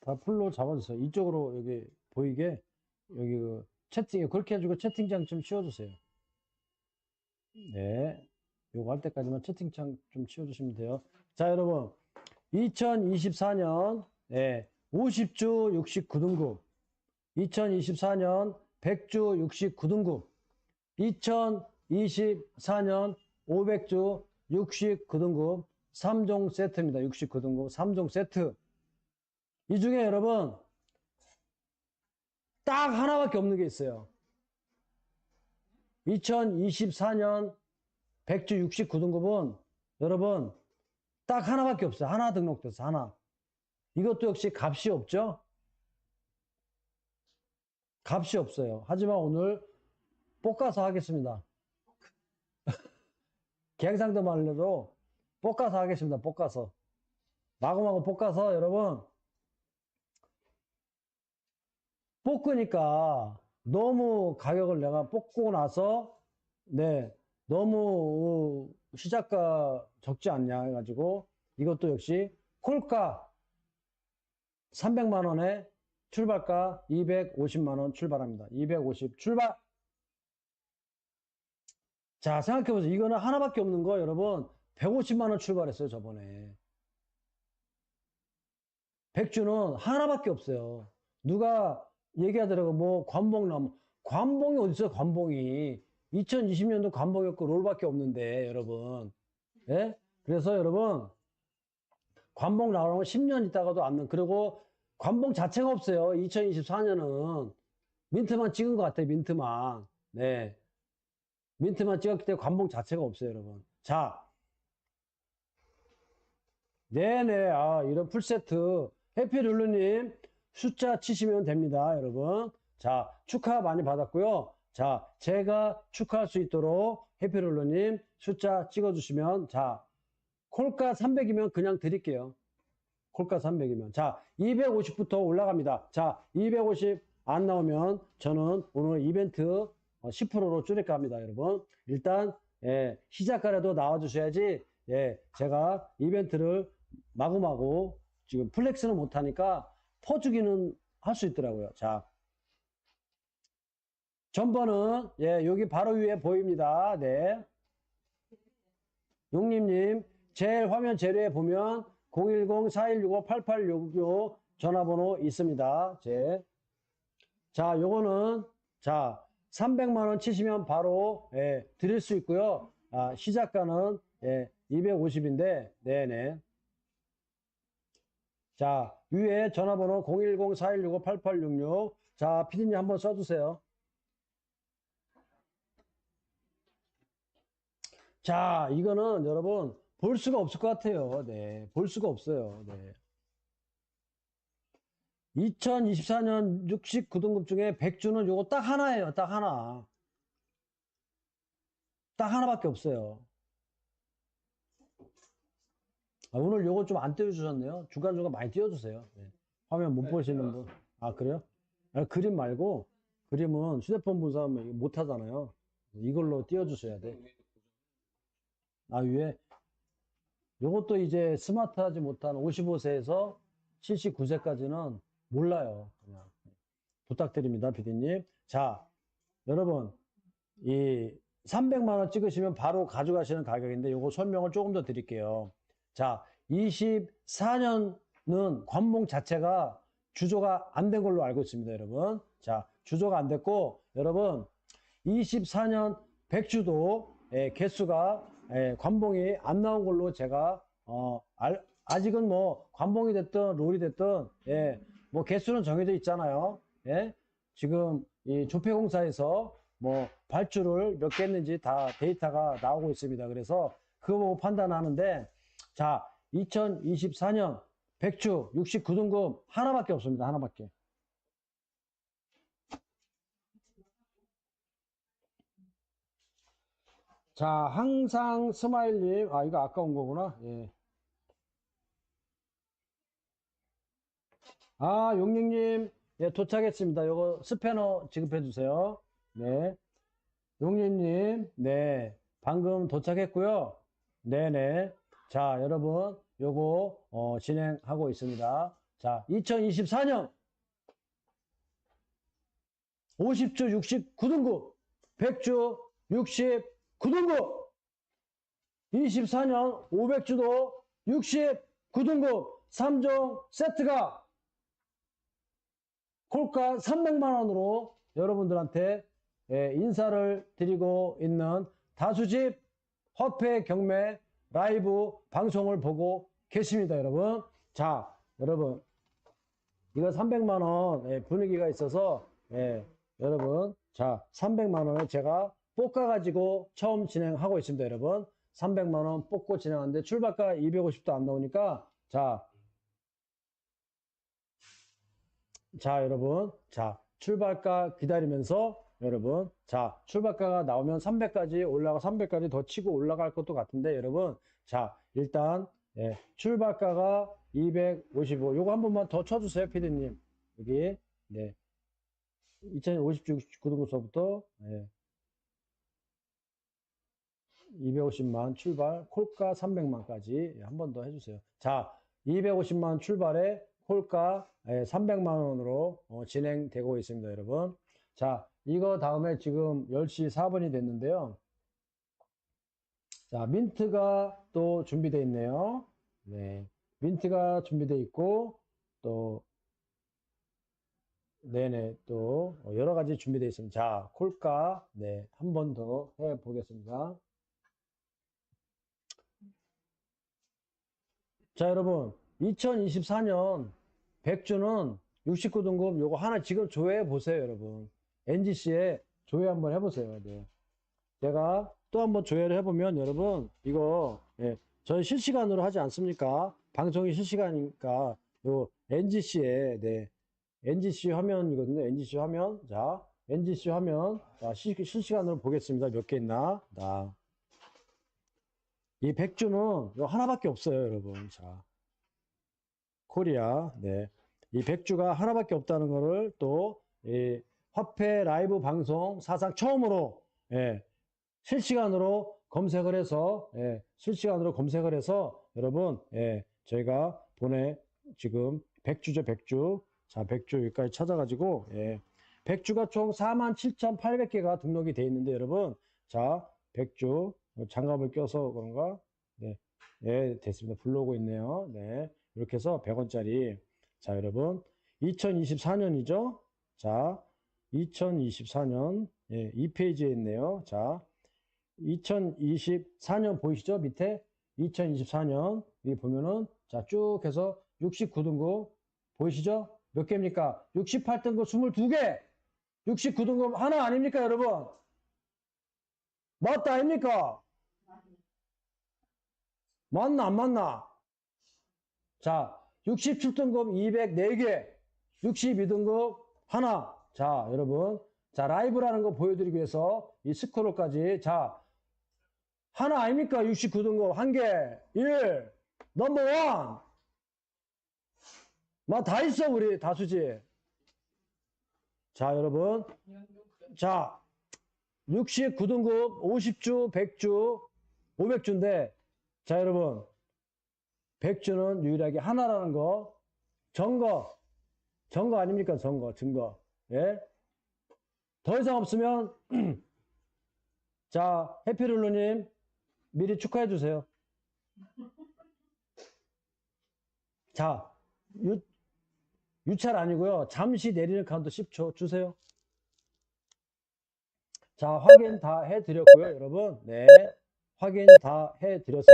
다 풀로 잡아주세요. 이쪽으로 여기 보이게 여기 그 채팅 그렇게 해주고 채팅창 좀 치워주세요. 네, 요거 할 때까지만 채팅창 좀 치워주시면 돼요. 자, 여러분 2024년 네, 50주 69등급 2024년 100주 69등급 2024년 500주 69등급 3종 세트입니다. 69등급 3종 세트 이 중에 여러분 딱 하나밖에 없는 게 있어요. 2024년 100주 69등급은 여러분 딱 하나밖에 없어요. 하나 등록돼서 하나. 이것도 역시 값이 없죠? 값이 없어요. 하지만 오늘 볶아서 하겠습니다. 갱상도 말로도 볶아서 하겠습니다. 볶아서. 마구마구 볶아서 여러분 볶으니까 너무 가격을 내가 볶고 나서 네 너무 시작가 적지 않냐 해가지고 이것도 역시 콜가 300만 원에 출발가 250만 원 출발합니다. 250 출발. 자 생각해보세요. 이거는 하나밖에 없는 거 여러분 150만 원 출발했어요 저번에. 백주는 하나밖에 없어요. 누가 얘기하더라고. 뭐 관봉 나무. 관봉이 어딨어요 관봉이? 2020년도 관봉이었고 롤밖에 없는데 여러분. 예? 그래서 여러분 관봉 나오면 10년 있다가도 안는 그리고 관봉 자체가 없어요 2024년은. 민트만 찍은 것 같아요 민트만. 네. 민트만 찍었기 때문에 관봉 자체가 없어요 여러분. 자. 네네. 아 이런 풀세트. 해피룰루님 숫자 치시면 됩니다, 여러분. 자, 축하 많이 받았고요. 자, 제가 축하할 수 있도록 해피롤러님 숫자 찍어주시면, 자, 콜가 300이면 그냥 드릴게요. 콜가 300이면. 자, 250부터 올라갑니다. 자, 250 안 나오면 저는 오늘 이벤트 10%로 줄일까 합니다, 여러분. 일단, 예, 시작가라도 나와주셔야지, 예, 제가 이벤트를 마구마구 지금 플렉스는 못하니까 퍼주기는 할 수 있더라고요. 자. 전번은, 예, 여기 바로 위에 보입니다. 네. 용님님, 제일 화면 재료에 보면 010-4165-8866 전화번호 있습니다. 제. 자, 요거는, 자, 300만원 치시면 바로, 예, 드릴 수 있고요. 아, 시작가는, 예, 250인데, 네네. 자, 위에 전화번호 010-4165-8866. 자, 피디님 한번 써주세요. 자, 이거는 여러분, 볼 수가 없을 것 같아요. 네. 볼 수가 없어요. 네. 2024년 69등급 중에 100주는 요거 딱 하나예요. 딱 하나. 딱 하나밖에 없어요. 아, 오늘 요거 좀 안 띄워주셨네요. 중간중간 많이 띄워주세요. 네. 화면 못 보시는 분. 아, 그래요? 아, 그림 말고, 그림은 휴대폰 분사하면 못 하잖아요. 이걸로 띄워주셔야 돼. 아, 위에. 요것도 이제 스마트하지 못한 55세에서 79세까지는 몰라요. 그냥. 부탁드립니다, 피디님. 자, 여러분, 이 300만원 찍으시면 바로 가져가시는 가격인데 요거 설명을 조금 더 드릴게요. 자, 24년은 관봉 자체가 주조가 안 된 걸로 알고 있습니다, 여러분. 자, 주조가 안 됐고, 여러분, 24년 백주도 예, 개수가 예, 관봉이 안 나온 걸로 제가 어, 알, 아직은 뭐 관봉이 됐든 롤이 됐든 예, 뭐 개수는 정해져 있잖아요. 예? 지금 이 조폐공사에서 뭐 발주를 몇 개 했는지 다 데이터가 나오고 있습니다. 그래서 그거 보고 판단하는데 자, 2024년 백주 69등급 하나밖에 없습니다. 하나밖에. 자, 항상 스마일님, 아, 이거 아까운 거구나. 예. 아, 용령님, 예, 도착했습니다. 요거 스패너 지급해 주세요. 네. 용령님, 네. 방금 도착했고요. 네네. 자, 여러분, 요거, 어, 진행하고 있습니다. 자, 2024년 50주 69등급, 100주 69등급, 24년 500주도 69등급 3종 세트가 콜가 300만 원으로 여러분들한테 예, 인사를 드리고 있는 다수집 화폐 경매 라이브 방송을 보고 계십니다, 여러분. 자, 여러분. 이거 300만 원 예, 분위기가 있어서 예, 여러분. 자, 300만 원을 제가 볶아 가지고 처음 진행하고 있습니다, 여러분. 300만 원 뽑고 진행하는데 출발가 250도 안 나오니까 자, 자, 여러분. 자, 출발가 기다리면서 여러분. 자, 출발가가 나오면 300까지 올라가 300까지 더 치고 올라갈 것도 같은데 여러분. 자, 일단 예, 출발가가 255. 요거 한 번만 더 쳐주세요, 피디님. 여기. 네. 2050주구등급서부터 예. 250만 출발, 콜가 300만까지 한번 더 해주세요. 자, 250만 출발에 콜가 300만 원으로 어, 진행되고 있습니다, 여러분. 자, 이거 다음에 지금 10시 4분이 됐는데요. 자, 민트가 또 준비되어 있네요. 네. 민트가 준비되어 있고, 또, 네네, 또, 여러 가지 준비되어 있습니다. 자, 콜가, 네, 한 번 더 해 보겠습니다. 자, 여러분, 2024년 100주는 69등급 요거 하나 지금 조회해 보세요, 여러분. NGC에 조회 한번 해보세요. 네. 제가 또 한번 조회를 해보면 여러분, 이거, 예, 저희 실시간으로 하지 않습니까? 방송이 실시간이니까, 요 NGC에, 네. NGC 화면이거든요. NGC 화면. 자, NGC 화면. 자, 시, 실시간으로 보겠습니다. 몇 개 있나? 자. 이 백주는 요 하나밖에 없어요, 여러분. 자. 코리아. 네. 이 백주가 하나밖에 없다는 거를 또, 이 화폐 라이브 방송 사상 처음으로, 예, 실시간으로 검색을 해서, 예, 실시간으로 검색을 해서 여러분, 예, 저희가 보내, 지금 백주죠, 백주. 자, 백주 여기까지 찾아가지고, 예, 백주가 총 47,800개가 등록이 돼 있는데 여러분, 자, 백주, 장갑을 껴서 그런가? 네, 네, 됐습니다. 불러오고 있네요. 네, 이렇게 해서 100원짜리. 자, 여러분, 2024년이죠? 자, 2024년, 예, 이 페이지에 있네요. 자, 2024년 보이시죠? 밑에 2024년, 여기 보면은, 자, 쭉 해서 69등급 보이시죠? 몇 개입니까? 68등급 22개! 69등급 하나 아닙니까, 여러분? 맞다, 아닙니까? 맞나, 안 맞나? 자, 67등급 204개, 62등급 하나. 자, 여러분. 자, 라이브라는 거 보여드리기 위해서 이 스크롤까지. 자, 하나 아닙니까? 69등급 한 개. 1. 넘버 원. 막다 있어, 우리 다수지. 자, 여러분. 자, 69등급 50주, 100주, 500주인데, 자, 여러분. 100주는 유일하게 하나라는 거. 증거. 증거 아닙니까? 증거, 증거. 예? 더 이상 없으면, 자, 해피룰루님, 미리 축하해 주세요. 자, 유, 유찰 아니고요. 잠시 내리는 카운트 10초 주세요. 자, 확인 다 해드렸고요, 여러분. 네. 확인 다 해드렸습니다.